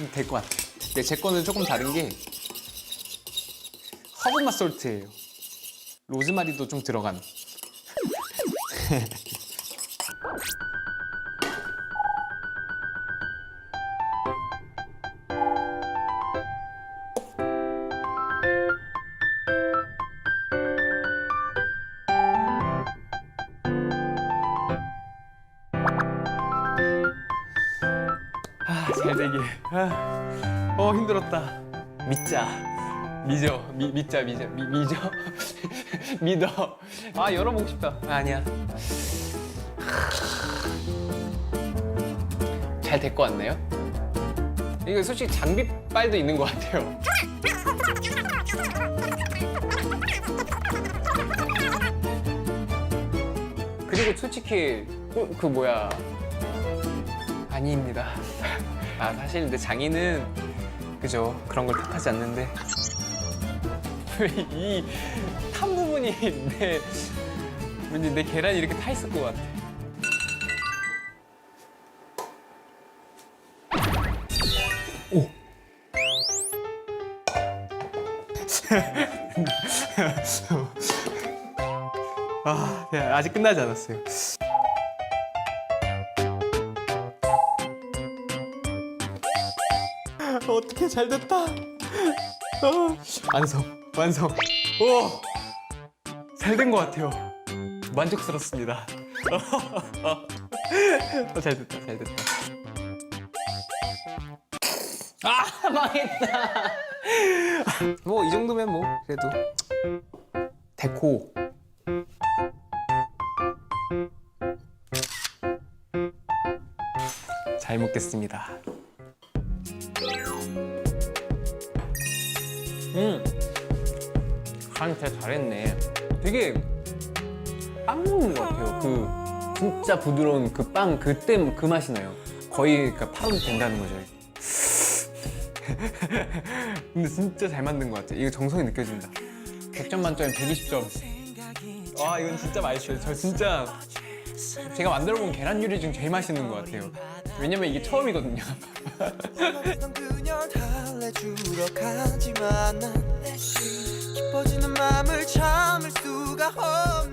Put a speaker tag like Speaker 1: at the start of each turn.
Speaker 1: 음, 될것 같아. 근데 제 거는 조금 다른 게 허브 맛솔트예요. 로즈마리도 좀 들어간. 잘 되길. 아, 어, 힘들었다. 믿자. 믿어. 미, 믿자, 믿자. 미, 믿어. 믿어. 아, 열어보고 싶다. 아, 아니야. 잘 될 것 같나요? 이거 솔직히 장비빨도 있는 것 같아요. 그리고 솔직히 그, 그 뭐야 아니입니다. 아 사실 근데 장인은 그죠 그런 걸 탓하지 않는데 이 탄 부분이 내 왠지 내 계란이 이렇게 타 있을 것 같아. 오. 아, 야, 아직 끝나지 않았어요. 어떻게 잘 됐다. 어, 완성, 완성. 오, 잘된 것 같아요. 만족스럽습니다. 어, 잘 됐다, 잘 됐다. 아, 망했다. 뭐 이 정도면 뭐 그래도 데코. 잘 먹겠습니다. 음, 간 진짜 잘했네. 되게 빵 먹는 것 같아요. 그 진짜 부드러운 그 빵 그때 그 맛이 나요. 거의 그러니까 파운드 된다는 거죠. 근데 진짜 잘 만든 것 같아요. 이거 정성이 느껴진다. 100점 만점에 120점. 와 이건 진짜 맛있어요. 저 진짜 제가 만들어본 계란 요리 중 제일 맛있는 것 같아요. 왜냐면 이게 처음이거든요.